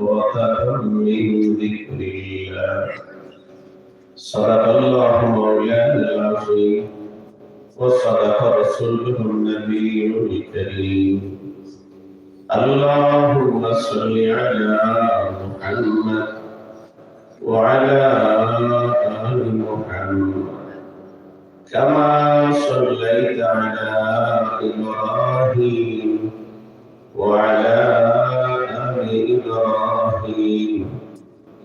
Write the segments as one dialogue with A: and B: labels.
A: وطرا من ذكر الله صدق الله مولانا العظيم وصدق رسوله النبي الكريم اللهم صل على محمد وعلى آل محمد كما صليت على إبراهيم وعلى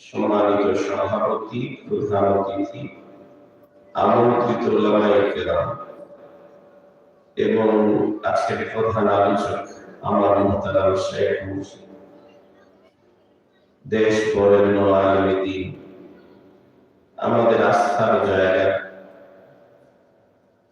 A: সম্মানিত সভাপতি প্রধান অতিথি আমন্ত্রিত এবং আজকের প্রধান আলোচক আমার মহতারাম শেখ দেশ বরেণ্য আলমী দিন আমাদের আস্থার জায়গা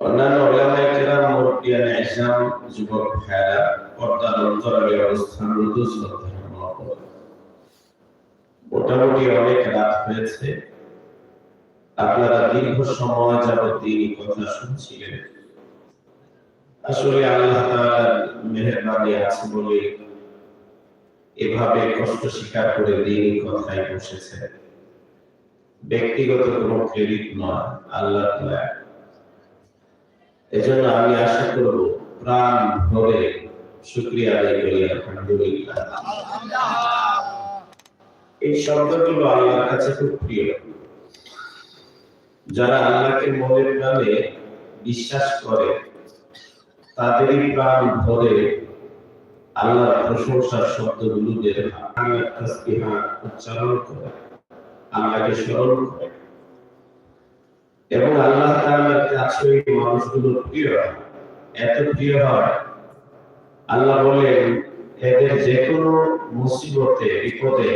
A: অন্যান্য মুরব্বিয়ান যুবক ভাইরা পর্দার অন্তরালে শ্রদ্ধা মোটামুটি অনেক রাত হয়েছে। আপনারা দীর্ঘ সময় দিনই কথা শুনছিলেন। আসলে আল্লাহ তাআলার আছে বলে এভাবে কষ্ট স্বীকার করে দিনই কথায় বসেছে ব্যক্তিগত কোনো ক্রেডিট নয় আল্লাহ তাআলা এজন্য আমি আশা করব, প্রাণ ভরে শুকরিয়া আদায় করি, আলহামদুলিল্লাহ। এই শব্দগুলো আল্লাহর কাছে খুব প্রিয়। যারা আল্লাহকে মনের প্রাণে বিশ্বাস করে, তাদেরই প্রাণ ভরে আল্লাহর প্রশংসার শব্দগুলো উচ্চারণ করে, আল্লাহকে স্মরণ করে। এবং আল্লাহ কাছে মানুষগুলো প্রিয়, এত প্রিয় হয় আল্লাহ বলেন, এদের যে কোনো মুসিবতে, বিপদে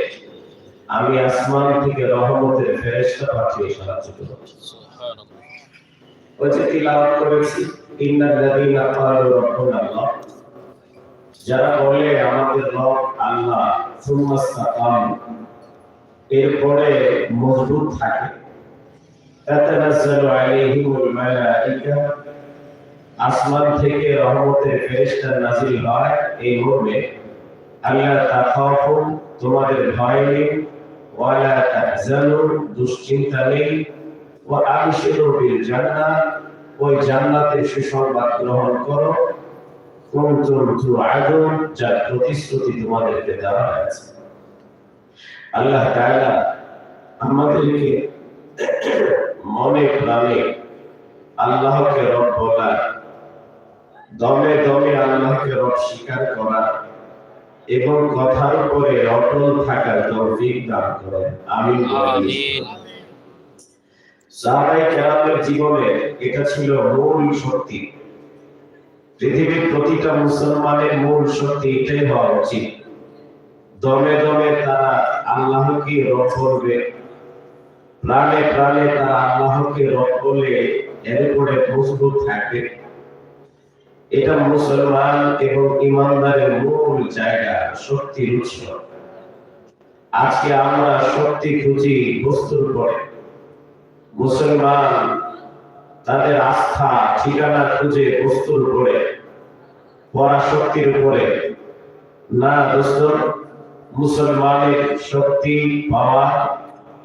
A: আমি আসমান থেকে রহমতের পাঠিয়ে সাহায্য করব। করেছি ক্বালু আল্লাহ। যারা বলে, আমাদের রব আল্লাহ সুম্মাস্তাকাম এরপরে মজবুত থাকে। তাতানাজ্জালু আলাইহিমুল মালাইকা। আসমান থেকে রহমতের ফেরেশতা নাজিল হয় এই মর্মে আল্লাহ তাখাফু তোমাদের ভয় নেই। ওয়ালা তাহজানু, দুশ্চিন্তা নেই। আবশিরু বিল ওই জান্নাতের সুসংবাদ গ্রহণ করো। কুনতুম তুআদুন যার প্রতিশ্রুতি তোমাদেরকে দেওয়া হয়েছে। আল্লাহ তাআলা আমাদেরকে মনে প্রাণে আল্লাহকে রব বলা দমে দমে আল্লাহকে রব স্বীকার করা এবং কথার উপরে অটল থাকার তৌফিক দান করেন। আমিন সাহাবায়ে কেরামের জীবনে এটা ছিল মূল শক্তি। পৃথিবীর প্রতিটা মুসলমানের মূল শক্তি এটাই হওয়া উচিত। দমে দমে তারা আল্লাহকে রব করবে প্রাণে প্রাণে তারা আল্লাহকে রব বলে এর উপরে মজবুত থাকবে এটা মুসলমান এবং ইমানদারের মূল জায়গা শক্তির উৎস। আজকে আমরা শক্তি খুঁজি বস্তুর উপরে মুসলমান তাদের আস্থা, ঠিকানা খুঁজে বস্তুর উপরে পরাশক্তির উপরে। না দোস্ত, মুসলমানের শক্তি, পাওয়া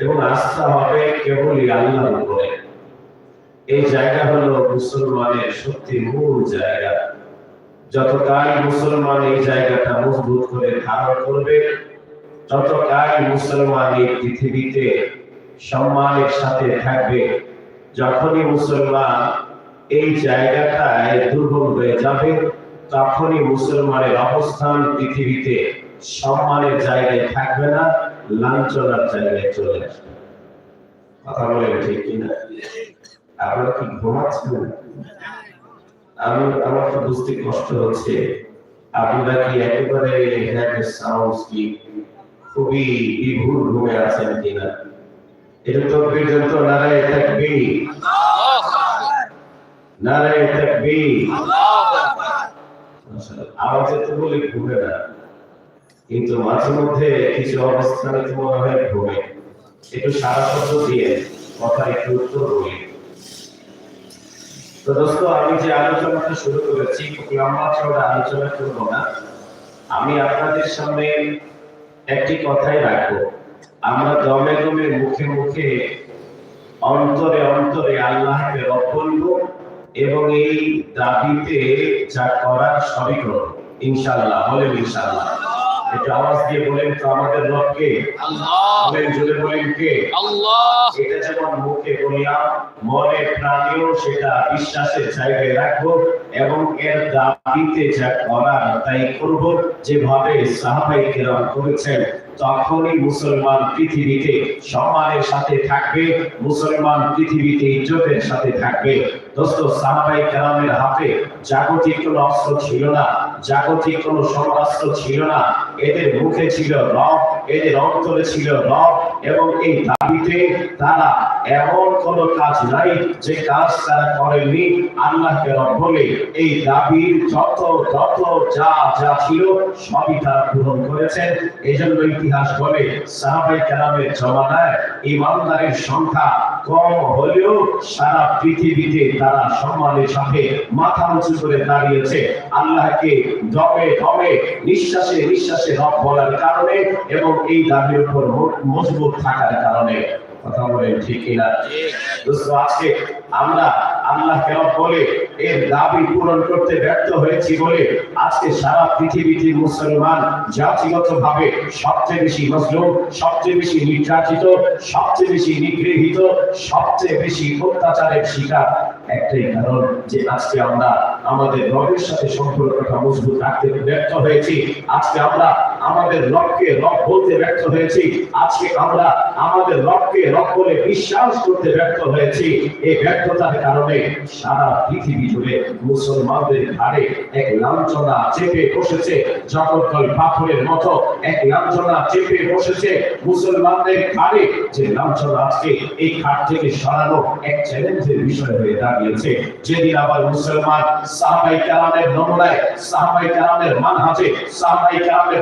A: এবং আস্থা হবে কেবলই আল্লাহর উপরে। এই জায়গা হলো মুসলমানের শক্তির মূল জায়গা। যতকাল মুসলমান এই জায়গাটা মজবুত করে ধারণ করবে ততকাল মুসলমান এই পৃথিবীতে সম্মানের সাথে থাকবে। যখনই মুসলমান এই জায়গাটায় দুর্বল হয়ে যাবে, তখনই মুসলমানের অবস্থান পৃথিবীতে সম্মানের জায়গায় থাকবে না। লাঞ্ছনার জায়গায় চলে আসবে। কথা বলেন ঠিক কিনা? আপনারা কি ঘুমাচ্ছেন? আমি আমার তো বুঝতে কষ্ট হচ্ছে। আপনারা কি একেবারে সাউন্ড কি খুবই বিভুর ঘুমে আছেন কিনা? এটা তো পর্যন্ত নারায় থাকবে। নারায় থাকবে। আওয়াজে তো বলে ঘুমে না। কিন্তু মাঝে মধ্যে কিছু অবস্থানে মনে হয় ঘুমে একটু সারা শব্দ দিয়ে কথা একটু উত্তর বলি। তো দোস্ত, আমি যে আলোচনাটা শুরু করেছি আলোচনা করব না। আমি আপনাদের সামনে একটি কথাই রাখব। আমরা দমে দমে মুখে মুখে, অন্তরে অন্তরে আল্লাহকে রব এবং এই দাবিতে যা করার সবই করব। ইনশাআল্লাহ, বলেন ইনশাআল্লাহ। একটু আওয়াজ দিয়ে বলেন তো আমাদের রবকে। বলেন জুড়ে বলেন কে? এটা যেমন মুখে বলিয়া মনে প্রাণেও সেটা বিশ্বাসের জায়গায় রাখব এবং এর দাবিতে যা করার তাই করব। যেভাবে সাহাবাই কেরাম করেছেন তখনই মুসলমান পৃথিবীতে সম্মানের সাথে থাকবে মুসলমান পৃথিবীতে ইজ্জতের সাথে থাকবে। দোস্ত সাহাবাই কেরামের হাতে জাগতিক কোনো অস্ত্র ছিল না, জাগতিক কোনো সমরাস্ত্র ছিল না। এদের মুখে ছিল রব, এদের অন্তরে ছিল রব, এবং এই দাবিতে তারা এমন কোন কাজ নাই যে কাজ তারা করেননি। আল্লাহকে বলে, এই দাবির যত যত যা যা ছিল সবই তারা পূরণ করেছেন এই জন্য ইতিহাস বলে সাহাবাই কেরামের জমানায় ইমানদারের সংখ্যা কম হলেও সারা পৃথিবীতে তারা সম্মানের সাথে মাথা উঁচু করে দাঁড়িয়েছে। আল্লাহকে দমে দমে, নিঃশ্বাসে নিঃশ্বাসে রব বলার কারণে এবং এই দাবির উপর মজবুত থাকার কারণে। কথা বলেন ঠিক কিনা? আজকে আমরা আল্লাহকে বলে এর দাবি পূরণ করতে ব্যর্থ হয়েছি বলে আজকে সারা পৃথিবীতে মুসলমান জাতিগত ভাবে সবচেয়ে বেশি মজলুম, সবচেয়ে বেশি নির্যাতিত, সবচেয়ে বেশি নিগৃহীত, সবচেয়ে বেশি অত্যাচারের শিকার। একটাই কারণ যে আজকে আমরা আমাদের রবের সাথে সম্পর্কটা মজবুত রাখতে ব্যর্থ হয়েছি। আজকে আমরা আমাদের রবকে রব বলতে ব্যর্থ হয়েছি। আজকে আমরা আমাদের রবকে রব বলে বিশ্বাস করতে ব্যর্থ হয়েছি। এই ব্যর্থতার কারণে সারা পৃথিবী জুড়ে মুসলমানদের ঘাড়ে এক লাঞ্ছনা চেপে বসেছে। জগৎকল পাথরের মতো এক লাঞ্ছনা চেপে বসেছে মুসলমানদের ঘাড়ে। যে লাঞ্ছনা আজকে এই ঘাট থেকে সরানো এক চ্যালেঞ্জের বিষয় হয়ে দাঁড়িয়েছে। যেদিন আবার মুসলমান সাহাবাই কালামের নমুনায়, সাহাবাই কালামের মানহাজে, সাহাবাই কালামের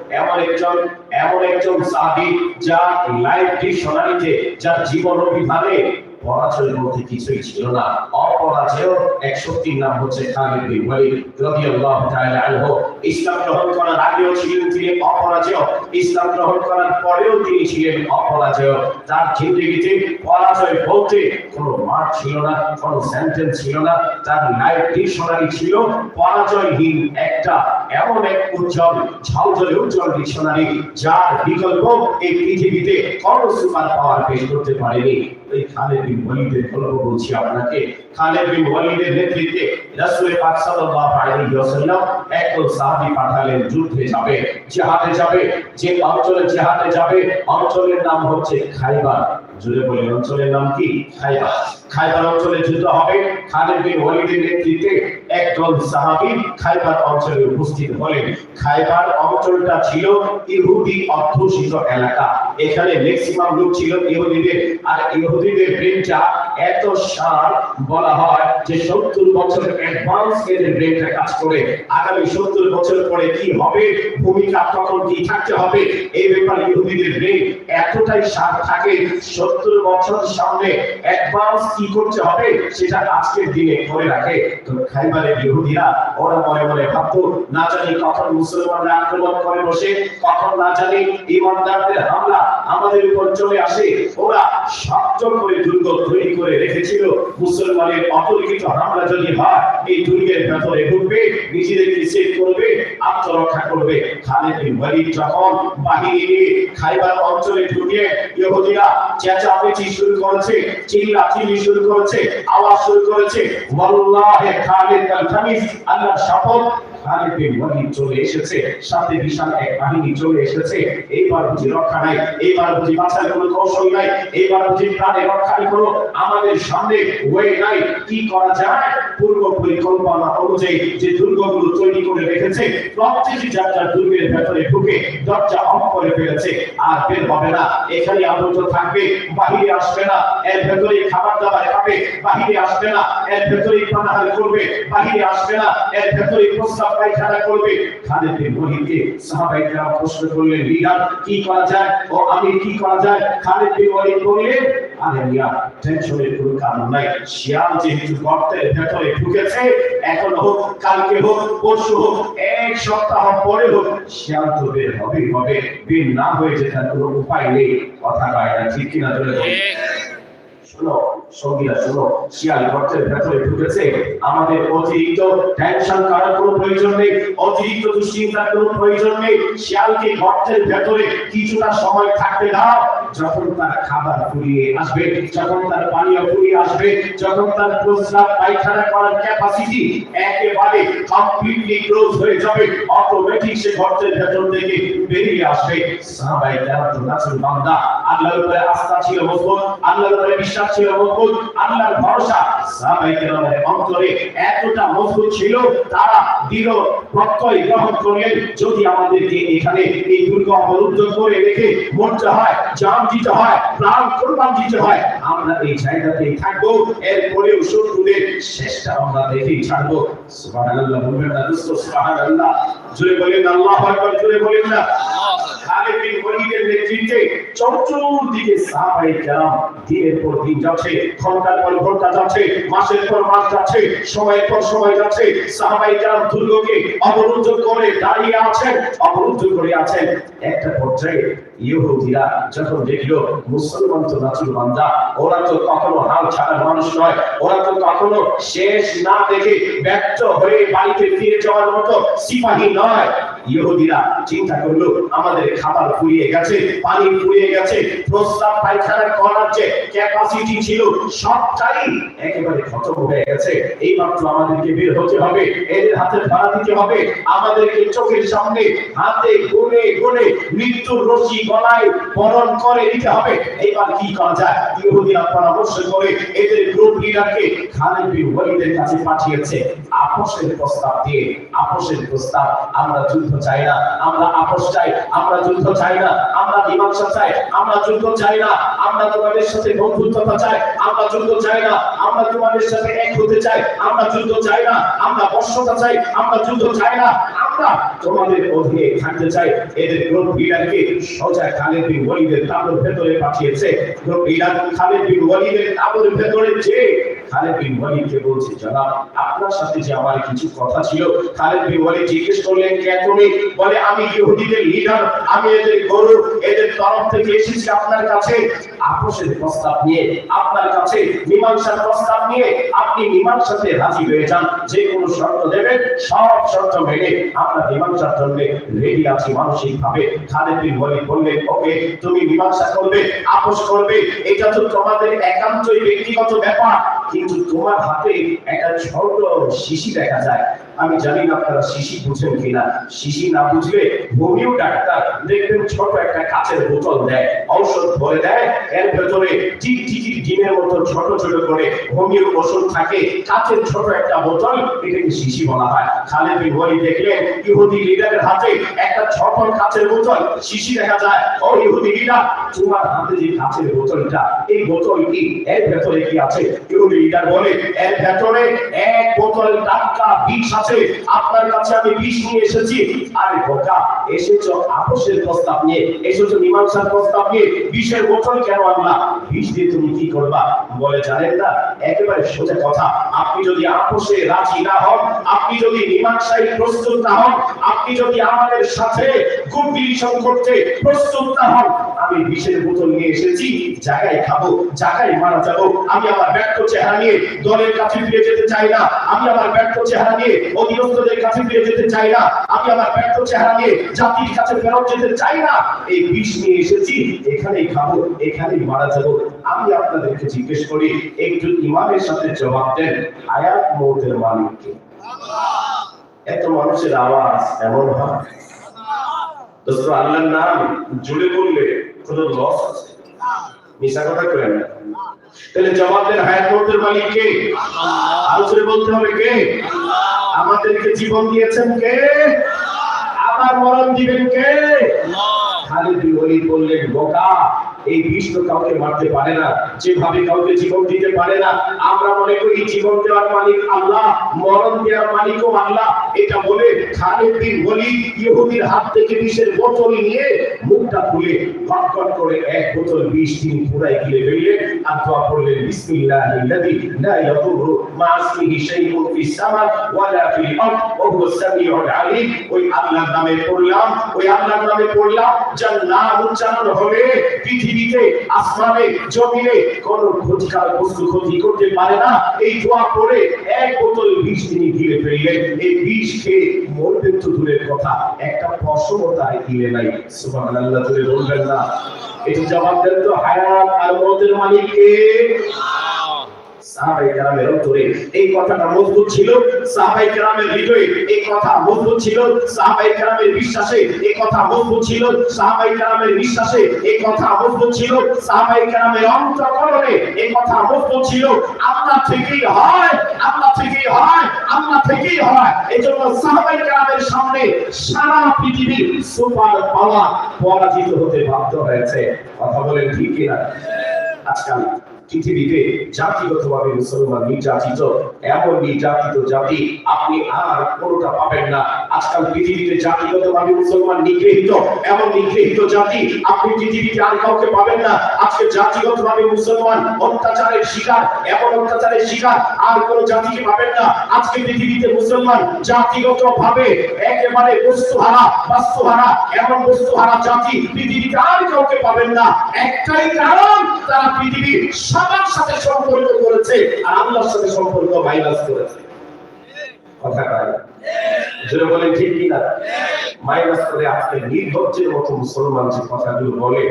A: এমন একজন এমন একজন সাহাবী যার লাইফ ডিকশনারিতে যার জীবন অভিধানে পরাজয়ের মধ্যে কিছুই ছিল না। অপরাজেয় এক শক্তির নাম হচ্ছে খালিদ বিন ওয়ালিদ রাদিয়াল্লাহু তাআলা আনহু। ইসলাম গ্রহণ করার আগেও ছিলেন তিনি অপরাজেয়। ইসলাম গ্রহণ করার পরেও তিনি ছিলেন অপরাজেয়। তার জিন্দেগিতে পরাজয় বলতে কোনো মার্ক ছিল না, কোনো সেন্টেন্স ছিল না। তার লাইফ ডিকশনারি ছিল, পরাজয়হীন একটা এমন এক উজ্জ্বল, ঝলঝলে উজ্জ্বল ডিকশনারি যার বিকল্প এই পৃথিবীতে কোনো সুপার পাওয়ার পেশ করতে পারেনি। ওই খালেদ বিন ওয়ালিদের গল্প বলছি আপনাকে। খালিদ বিন ওয়ালিদের নেতৃত্বে পাক সাল্লাল্লাহু আলাইহি ওয়াসাল্লাম একদল সাহাবী পাঠালেন, যুদ্ধে যাবে, জিহাদে যাবে, যে অঞ্চলে জিহাদে যাবে, অঞ্চলের নাম হচ্ছে খাইবার। জুড়ে বলেন অঞ্চলের নাম কি? খাইবার। খাইবার অঞ্চলে যুদ্ধ হবে। খালিদ বিন ওয়ালিদের নেতৃত্বে একদল সাহাবী খাইবার অঞ্চলে উপস্থিত হলেন। খাইবার অঞ্চলটা ছিল ইহুদি অধ্যুষিত এলাকা। এখানে ম্যাক্সিমাম লোক ছিল ইহুদিদের। আর ইহুদিদের ব্রেনটা এত শার্প বলা হয় যে সত্তর বছরের অ্যাডভান্স এদের ব্রেনটা কাজ করে। আগামী সত্তর বছর পরে কি হবে? ভূমিকা তখন কি থাকতে হবে? এই ব্যাপারে ইহুদিদের ব্রেন এতটাই শার্প থাকে সত্তর বছর সামনে অ্যাডভান্স কি করতে হবে সেটা আজকের দিনে করে রাখে। তো খাইবারের ইহুদিরা ওরা মনে মনে ভাবতো, না জানি কখন মুসলমানরা আক্রমণ করে বসে, কখন না জানি ইমানদারদের হামলা আমাদের উপর চলে আসে। ওরা শক্ত করে দুর্গ তৈরি করে রেখেছিল। মুসলমানের অতর্কিত হামলা যদি হয়, এই দুর্গের ভেতরে ঢুকবে, নিজেদেরকে সেভ করবে, আত্মরক্ষা করবে। খালিদ বিন ওয়ালিদ যখন বাহিনী নিয়ে খাইবার অঞ্চলে ঢুকে, ইহুদিরা চেঁচামেচি শুরু করেছে, চিল্লাচিল্লি শুরু করেছে, আওয়াজ শুরু করেছে। ওয়াল্লাহি খালিদ আল খামিস, আল্লাহর শপথ। রেখেছে দুর্গের ভেতরে ঢুকে দরজা অফ করে ফেলেছে, আর বের হবে না। এখানে আবদ্ধ থাকবে, বাহিরে আসবে না। এর ভেতরে খাবার দাবার খাবে, বাহিরে আসবে না। এর ভেতরে করবে, বাহিরে আসবে না। এর ভেতরে প্রস্তাব পায়খানা করবে। খালিদ বিন ওয়ালিদকে সাহাবাইরা প্রশ্ন করলেন লিডার কি করা যায়? ও আমি কি করা যায়? খালিদ বিন ওয়ালিদ বললেন আরে মিয়া টেনশনের কোনো কারণ নাই। শিয়াল যেহেতু গর্তের ভেতরে ঢুকেছে এখন হোক কালকে হোক পরশু হোক এক সপ্তাহ পরে হোক শিয়াল তো বের হবেই হবে। বের না হয়ে যেতে কোনো উপায় নেই। কথা না ঠিক কিনা ধরে শোনো সঙ্গীরা শোনো, শিয়াল গর্তের ভেতরে ঢুকেছে। আমাদের অতিরিক্ত টেনশন করার কোনো প্রয়োজন নেই, অতিরিক্ত দুশ্চিন্তার কোনো প্রয়োজন নেই। শিয়ালকে গর্তের ভেতরে কিছুটা সময় থাকতে দাও। যখন তার খাবার ফুরিয়ে আসবে, যখন তার পানীয় ফুরিয়ে আসবে, যখন তার প্রস্রাব পায়খানা করার ক্যাপাসিটি একেবারে কমপ্লিটলি ক্লোজ হয়ে যাবে অটোমেটিক সে গর্তের ভেতর থেকে বেরিয়ে আসবে। সাহাবাই কেরাম রাসূল বান্দা, আল্লাহর উপরে আস্থা ছিল মজবুত আল্লাহর উপরে বিশ্বাস ছিল মজবুত আল্লাহর ভরসা। সাহাবাই কেরামের অন্তরে এতটা মজবুত ছিল, তারা দৃঢ় প্রত্যয় গ্রহণ করলেন। যদি আমাদেরকে এখানে এই দুর্গ অবরুদ্ধ করে রেখে মরতে হয়, জান দিতে হয়, প্রাণ কোরবান দিতে হয়, আমরা এই জায়গাতেই থাকব। এরপরেও শত্রুদের শেষটা আমরা দেখেই ছাড়বো। সুবহানাল্লাহ, বলবেন না দোস্ত সুবহানাল্লাহ। জোরে বলেন আল্লাহু আকবার, জোরে বলেন না। খালিদ বিন ওয়ালিদের নেতৃত্বে চতুর্দিকে সাহাবায়ে কেরাম দিনের পর দিন যাচ্ছে। ঘণ্টার পর ঘণ্টা যাচ্ছে, মাসের পর মাস যাচ্ছে, সময়ের পর সময় যাচ্ছে। সাহাবাই কেরাম দুর্গকে অবরুদ্ধ করে দাঁড়িয়ে আছেন, অবরুদ্ধ করে আছেন। একটা পর্যায়ে ইহুদিরা যখন দেখল মুসলমান তো নাচুর বান্দা, ওরা তো কখনো হাল মানুষ নয়, ওরা তো কখনো শেষ না দেখে ব্যর্থ হয়ে বাড়িতে ফিরে যাওয়ার মতো সিপাহী নয়। ইহুদিরা চিন্তা করল, আমাদের খাবার ফুরিয়ে গেছে, পানি ফুরিয়ে গেছে প্রস্তাব পায়খানা ক্যাপাসিটি ছিল সবটাই একেবারে খতম হয়ে গেছে। এই মাত্র আমাদেরকে বের হতে হবে, এদের হাতে ধরা দিতে হবে, আমাদেরকে চোখের সামনে হাতে গুনে গুনে মৃত্যুর রশি গলায় বরণ করে দিতে হবে। এইবার কি করা যায়? ইহুদিরা পরামর্শ করে এদের গ্রুপ লিডারকে খালিদ বিন ওয়ালিদের কাছে পাঠিয়েছে। আপোষের প্রস্তাব দিয়ে, আপোষের প্রস্তাব, আমরা যুদ্ধ চাই না, আমরা আপোষ চাই, আমরা যুদ্ধ চাই না, আমরা মীমাংসা চাই, আমরা যুদ্ধ চাই না, আমরা তোমাদের সাথে বন্ধুত্বতা চাই, আমরা যুদ্ধ চাই না, আমরা তোমাদের সাথে এক হতে চাই, আমরা যুদ্ধ চাই না, আমরা বর্ষতা চাই, আমরা যুদ্ধ চাই না। আমরা তোমাদের অধীনে থাকতে চাই। এদের গ্রুপ লিডারকে সোজা খালেদ বিন ওয়ালিদের তাবুর ভেতরে পাঠিয়েছে। গ্রুপ লিডার খালেদ বিন ওয়ালিদের তাবুর ভেতরে যে খালেদ বিন ওয়ালিদকে বলছে, জনাব, আপনার সাথে যে আমার কিছু কথা ছিল, খালেদ বিন ওয়ালিদ জিজ্ঞেস করলেন, কে তুমি? বলে, আমি ইহুদিদের লিডার আমি এদের গরু, এদের তরফ থেকে এসেছি আপনার কাছে। আপোষের প্রস্তাব নিয়ে, আপনার কাছে মীমাংসার প্রস্তাব নিয়ে, আপনি মীমাংসাতে রাজি হয়ে যান। যে কোনো শর্ত দেবেন, সব শর্ত মেনে আমরা মীমাংসার জন্য রেডি আছি মানসিক ভাবে খালেদ বিন ওয়ালিদ বললেন, ওকে, তুমি মীমাংসা করবে, আপোষ করবে। এটা তো তোমাদের একান্তই ব্যক্তিগত ব্যাপার। কিন্তু তোমার হাতে একটা ছোট শিশি দেখা যায়। আমি জানি না আপনারা শিশি বুঝেন কিনা। শিশি না বুঝলে হোমিও ডাক্তার দেখবেন ছোট একটা কাচের বোতল দেয়, ঔষধ ভরে দেয়, এর ভেতরে টিক টিকির ডিমের মতো ছোট ছোট করে হোমিও ওষুধ থাকে। কাচের ছোট একটা বোতল, এটাকে শিশি বলা হয়। খালেদ বিন ওয়ালিদ দেখলেন, ইহুদি লিডারের হাতে একটা ছোট কাচের বোতল, শিশি দেখা যায়। ও ইহুদি লিডার তোমার হাতে যে কাচের বোতলটা, এই বোতল কি এর ভেতরে কি আছে? ইহুদি লিডার বলে, এর ভেতরে এক বোতল টাটকা বিষ আছে। আপনার কাছে আমি বিষ নিয়ে এসেছি। আরে বোকা প্রস্তাব নিয়ে মীমাংসার প্রস্তাব নিয়ে। বিষের বোতল কেন আনলা? বিষ দিয়ে তুমি কি করবা? বলে, জানেন না, একেবারে সোজা কথা। আপনি যদি আপোষে রাজি না হন, আপনি যদি মীমাংসায় প্রস্তুত না হন, আপনি যদি আমাদের সাথে প্রস্তুত না হন, আমি বিষের বোতল নিয়ে এসেছি, জায়গায় খাব, জায়গায় মারা যাব, আমি আমার ব্যর্থ চেহারা নিয়ে দলের কাছে ফিরে যেতে চাই না। আমি আমার ব্যর্থ চেহারা নিয়ে অধীনস্থদের কাছে ফিরে যেতে চাই না। আমি আমার ব্যর্থ চেহারা নিয়ে জাতির কাছে ফেরত যেতে চাই না। এই বিষ নিয়ে এসেছি, এখানেই খাব, এখানেই মারা যাব। আমি আপনাদেরকে জিজ্ঞেস করি, একটু ইমামের সাথে জবাব দেন আয়াত মৌতের মালিককে এত মানুষের আওয়াজ এমন হয়। দোস্ত, আল্লাহর নাম জুড়ে বললে কোনো লস আছে? মিশা কথা করে না তাহলে জবাব দেন হায়াত মৌতের মালিক কে? আলোচনা বলতে হবে কে? আমাদেরকে জীবন দিয়েছেন কে? আবার মরণ দিবেন কে? খালিদ বিন বললেন, বোকা এই বিষ তো কাউকে মারতে পারে না, যেভাবে কাউকে জীবন দিতে পারে না, আমরা মনে করি জীবন দেওয়ার মালিক আল্লাহ, মরণ দেওয়ার মালিকও আল্লাহ। এটা বলে খালিদ বিন ওয়ালিদ ইহুদির হাত থেকে বিষের বোতল নিয়ে মুখটা খুলে গটগট করে এক বোতল বিষ তিনি পুরাই গিলে ফেললেন, আর দোয়া করলেন বিসমিল্লাহিল্লাযী লা ইয়াদুররু মা ইসমিহি শাইউন ফিস সামা ওয়ালা ফিল আরদ, ওয়া হুয়াস সামিউল আলীম। ওই আল্লাহর নামে পড়লাম, ওই আল্লাহর নামে পড়লাম যার নাম উচ্চারণ হবে পৃথিবীতে, আসমানে, জমিনে কোন ক্ষতিকার বস্তু ক্ষতি করতে পারে না। এই দোয়া পড়ে এক বোতল বিষ তিনি গিলে ফেললেন। এই বিষ খেয়ে মরবেন তো দূরের কথা। একটা ফসলও তাই গিলে নাই। সুবাহ আল্লাহ বলবেন না। এটা জবাব দেন তো হায়াত আর মতের মালিককে। সাহাবাই সামনে সারা পৃথিবী সুপার পাওয়ার পরাজিত হতে বাধ্য হয়েছে। কথা বলেন ঠিক আজকাল পৃথিবীতে জাতিগতভাবে মুসলমান নির্যাতিত এমন নির্যাতিত জাতি আপনি আর কোনোটা পাবেন না। আজকাল পৃথিবীতে জাতিগতভাবে মুসলমান নিগৃহীত, এমন নিগৃহীত জাতি আপনি পৃথিবীতে আর কাউকে পাবেন না। আজকে জাতিগতভাবে মুসলমান অত্যাচারের শিকার, এমন অত্যাচারের শিকার আর কোন জাতিকে পাবেন না। আজকে পৃথিবীতে মুসলমান জাতিগতভাবে একেবারে বস্তুহারা, বাস্তুহারা, এমন বস্তুহারা জাতি পৃথিবীতে আর কাউকে পাবেন না। একটাই কারণ, তারা পৃথিবীর সবার সাথে সম্পর্ক করেছে আর আল্লাহর সাথে সম্পর্ক মাইনাস করেছে। কথা কয় যেটা বলে ঠিক কিনা? মাইনাস করে আজকে নির্লজ্জের মতো মুসলমান যে কথাগুলো বলে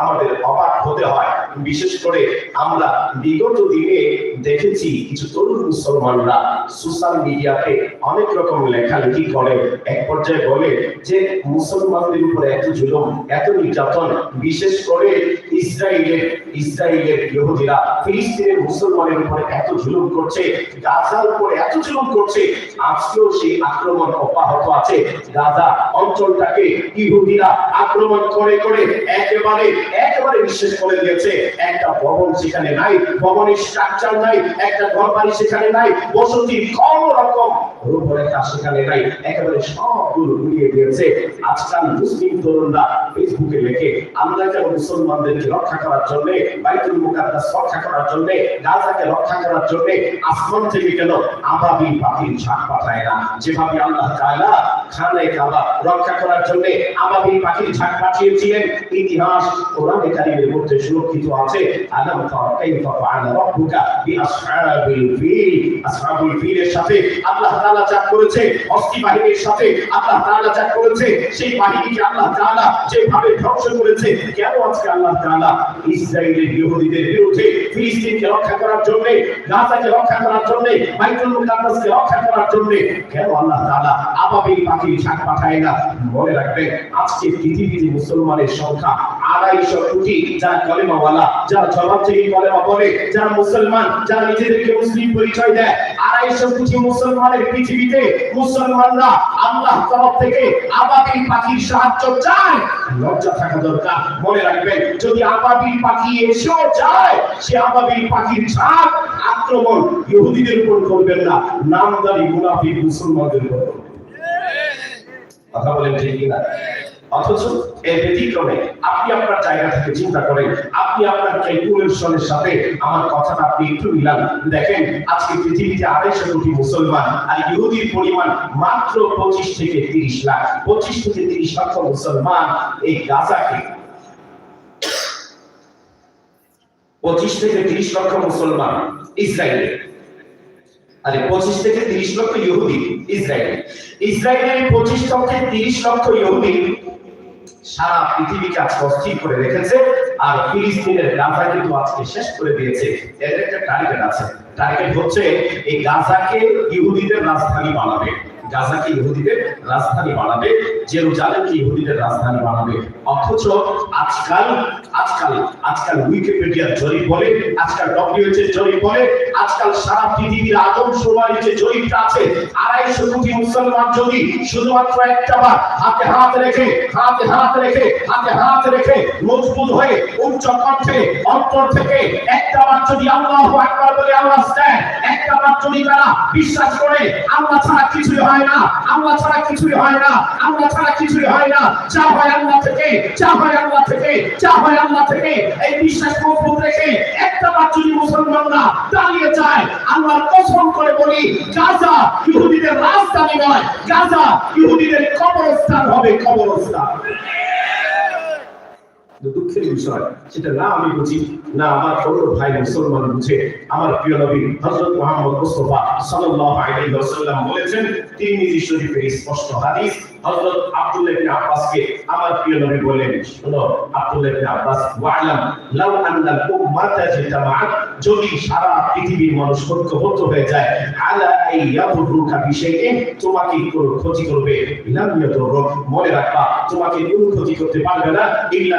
A: আমাদের অবাক হতে হয়। বিশেষ করে আমরা বিগত দিনে দেখেছি কিছু তরুণ মুসলমানরা সোশ্যাল মিডিয়াতে অনেক রকম লেখালেখি করে। এক পর্যায়ে বলে যে, মুসলমানদের উপরে এত জুলুম, এত নির্যাতন, বিশেষ করে ইসরায়েলের ইসরায়েলের ইহুদিরা। ফিলিস্তিনের মুসলমানের উপরে এত জুলুম করছে, গাজার উপরে এত জুলুম করছে। আজকেও সেই আক্রমণ অব্যাহত আছে। গাজা অঞ্চলটাকে ইহুদিরা আক্রমণ করে করে একেবারে একেবারে বিশ্বাস করে দিয়েছে। একটা ভবন সেখানে নাই, ভবনের স্ট্রাকচার নাই, একটা ঘর বাড়ি সেখানে নাই বসতির কম রকম, রূপরেখা সেখানে নাই, একেবারে সবগুলো উড়িয়ে দিয়েছে। আজকাল মুসলিম তরুণরা ফেসবুকে লেখে, আমরা যেন মুসলমানদেরকে রক্ষা করার জন্য, বাইতুল মুকাদ্দাস রক্ষা করার জন্য, গাজাকে রক্ষা করার জন্য আসমান থেকে কেন আবাবি পাখির ঝাঁক পাঠায় না? যেভাবে আল্লাহ তাআলা খানে কাবা রক্ষা করার জন্য আবাবি পাখির ঝাঁক পাঠিয়েছিলেন, ইতিহাস কোরআনে কারিমের মধ্যে সুরক্ষিত আছে আলাম তারা কাইফা ফাআলা রাব্বুকা বিআসহাবিল ফিল আসহাবুল ফিলের সাথে আল্লাহ তাআলা যা করেছে। অস্তি বাহিনীর সাথে আল্লাহ তাআলা যা করেছে। সেই বাহিনীকে আল্লাহ তাআলা যেভাবে ধ্বংস করেছে। কেন আজকে আল্লাহ তাআলা ইসরায়েলের ইহুদিদের বিরুদ্ধে ফিলিস্তিনকে রক্ষা করার জন্য, গাজাকে রক্ষা করার জন্য, বাইতুল মুকাদ্দাসকে রক্ষা করার জন্য, কেন আল্লাহ তাআলা আবাবিল পাখির ঝাঁক পাঠায় না? মনে রাখবেন, আজকে পৃথিবীতে মুসলমানের সংখ্যা আড়াইশো কোটি যারা কলেমাওয়ালা যারা জবাব থেকে কলেমা যারা মুসলমান, যারা নিজেদেরকে মুসলিম পরিচয় দেয়, আড়াইশো কোটি মুসলমানের পৃথিবীতে মুসলমানরা আল্লাহ তরফ থেকে আবাবিল পাখির সাহায্য চায়। লজ্জা থাকা দরকার। মনে রাখবেন, যদি আবাবিল পাখি এসেও সে আবাবিল পাখির ঝাঁক, আক্রমণ ইহুদিদের উপর করবেন না। নামদারি মুনাফিক মুসলমানদের উপর। কথা বলেন ঠিক অথচ এর ব্যতিক্রমে আপনি আপনার জায়গা থেকে চিন্তা করেন, আপনি আপনার ক্যালকুলেশনের সাথে আমার কথাটা আপনি একটু মিলান। দেখেন, আজকে পৃথিবীতে আড়াইশো কোটি মুসলমান আর ইহুদির পরিমাণ মাত্র পঁচিশ থেকে তিরিশ লাখ। পঁচিশ থেকে তিরিশ লক্ষ মুসলমান এই গাজাকে। পঁচিশ থেকে তিরিশ লক্ষ মুসলমান ইসরায়েলে। আরে, পঁচিশ থেকে তিরিশ লক্ষ ইহুদি ইসরায়েল। ইসরায়েলের পঁচিশ থেকে তিরিশ লক্ষ ইহুদি সারা পৃথিবীকে আজকে অস্থির করে রেখেছে, আর ফিলিস্তিনের গাজা কিন্তু আজকে শেষ করে দিয়েছে। এর একটা টার্গেট আছে। টার্গেট হচ্ছে এই গাজাকে ইহুদিদের রাজধানী বানাবে। গাজাকে ইহুদিদের রাজধানী বানাবে। জেরুজালেমকে ইহুদিদের রাজধানী বানাবে। অথচ আজকাল আজকাল আজকাল উইকিপিডিয়ার জরিপ বলে, আজকাল ডব্লিউএইচ এর জরিপ বলে, আজকাল সারা পৃথিবীর আদমশুমারি যে জরিপটা আছে, আড়াইশো কোটি মুসলমান যদি শুধুমাত্র একটা বার হাতে হাত রেখে, হাতে হাত রেখে, হাতে হাত রেখে মজবুত হয়ে উচ্চ কণ্ঠে, অন্তর থেকে একটা বার যদি আল্লাহ আকবার বলে আওয়াজ দেয়, একটা বার যদি তারা বিশ্বাস করে, আল্লাহ ছাড়া কিছুই হয় না, আল্লাহ ছাড়া কিছুই হয় না, আল্লাহ ছাড়া কিছুই হয় না, যা হয় আল্লাহ থেকে যা হয় আল্লাহ থেকে, চা হয় আল্লাহ থেকে। এই বিশ্বাস মজবুত রেখে একটা বার যদি মুসলমানরা দাঁড়িয়ে যায়, আল্লাহর কসম করে বলি, গাজা ইহুদিদের রাজধানী নয়, গাজা ইহুদিদের কবরস্থান হবে কবরস্থান। দুঃখের বিষয়, সেটা না আমি বুঝি, না আমার অন্য ভাই মুসলমান বুঝে। আমার প্রিয় নবী হযরত মুহাম্মদ মুস্তাফা সাল্লাল্লাহু আলাইহি ওয়াসাল্লাম বলেছেন, তিরমিজি শরীফের স্পষ্ট হাদিস, হযরত আব্দুল্লাহ ইবনে আব্বাসকে আমার প্রিয় নবী বলেন, শুনো আব্দুল্লাহ ইবনে আব্বাস ওয়ালাম লাউ আন্নাল উম্মাতা জামাআত যদি সারা পৃথিবীর মানুষ ঐক্যবদ্ধ হয়ে যায়, আলা আই ইয়াদুরুকা বিশাইইন, তোমাকে কোনো ক্ষতি করবে, লাম ইয়াদুরুক, মনে রাখবা, তোমাকে কোনো ক্ষতি করতে পারবে না, ইল্লা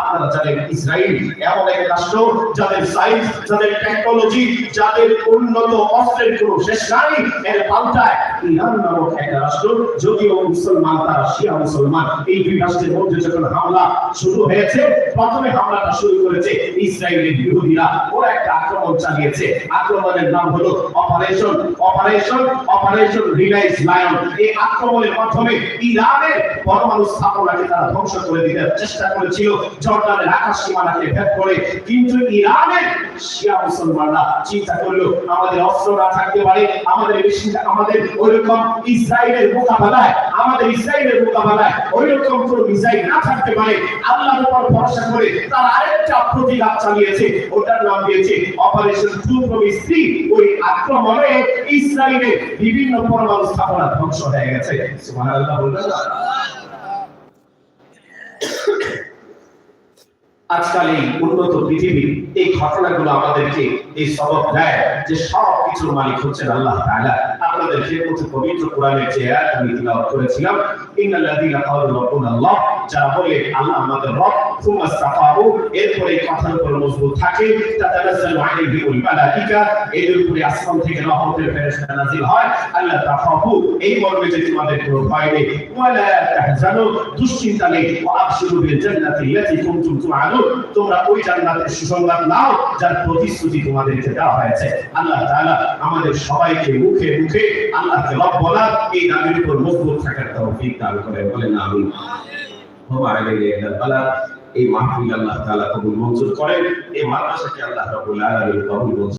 A: আপনারা জানেন ইসরায়েল এমন এক রাষ্ট্র, যাদের সাইন্স যাদের টেকনোলজি যাদের উন্নত অস্ত্রের কোনো শেষ নাই, এর পাল্টায় ইরান নামক এক রাষ্ট্র, যদিও মুসলমান তারা শিয়া মুসলমান, এই দুই রাষ্ট্রের মধ্যে যখন হামলা শুরু হয়েছে, প্রথমে হামলাটা শুরু করেছে ইসরায়েলের বিরোধীরা। ওরা একটা আক্রমণ চালিয়েছে। আক্রমণের নাম হলো Operation Operation Operation Rising Lion এই আক্রমণের মাধ্যমে ইরানের পরমাণু স্থাপনাকে তারা ধ্বংস করে দিতে চেষ্টা করেছিল। জর্ডানের আকাশ সীমানাকে ভেদ করে। কিন্তু ইরানের শিয়া মুসলমানরা চিন্তা করল, আমাদের অস্ত্র না থাকতে পারে, আমাদের বেশি আমাদের ওইরকম ইসরায়েলের মোকাবেলায়, আমাদের ইসরায়েলের মোকাবেলায় ওইরকম কোন মিসাইল না থাকতে পারে। আল্লাহর উপর ভরসা করে তার আরেকটা প্রতিঘাত চালিয়েছে, ওটার নাম দিয়েছে অপারেশন টু থ্রি ওই আক্রমণে ইসরায়েলের বিভিন্ন পরমাণু স্থাপনা ধ্বংস হয়ে গেছে। সুবহানাল্লাহ বলবেন? আজকাল এই উন্নত পৃথিবী এই ঘটনাগুলো আমাদেরকে এই সবক দেয় যে সব কিছুর মালিক হচ্ছেন আল্লাহ তাআলা। আপনাদের যে পবিত্র কোরআনের যে আয়াত আমি তিলাওয়াত করেছিলাম, ইন্নাল্লাযীনা ক্বালু রাব্বুনা আল্লাহ যারা বলে আল্লাহ আমাদের রব, সুম্মা ইসতাকামু এরপরে কথার উপর মজবুত থাকে, তাতানাজ্জালু আলাইহিমুল মালাইকা, এদের উপরে আসমান থেকে রহমতের ফেরেশতা নাযিল হয়, আল্লাহ তাখাফু এই মর্মে যে তোমাদের কোনো ভয় নেই, ওয়ালা তাহজানু, দুশ্চিন্তা নেই ওয়া আবশিরু বিল জান্নাতি আল্লাতী কুনতুম তুআদুন তোমরা ওই জান্নাতের সুসংবাদ নাও, যার প্রতিশ্রুতি তোমাদেরকে দেওয়া হয়েছে। আল্লাহ তাআলা আমাদের সবাইকে মুখে মুখে আল্লাহকে রব বলা এই দাবির উপর মজবুত থাকার তৌফিক দান করেন। বলেন আমিন। ওয়া আলাইহি তালা এই মাহফিল আল্লাহ তাআলা কবুল মঞ্জুর করেন। এই মাদ্রাসাকে আল্লাহ রাব্বুল আলামিন কবুল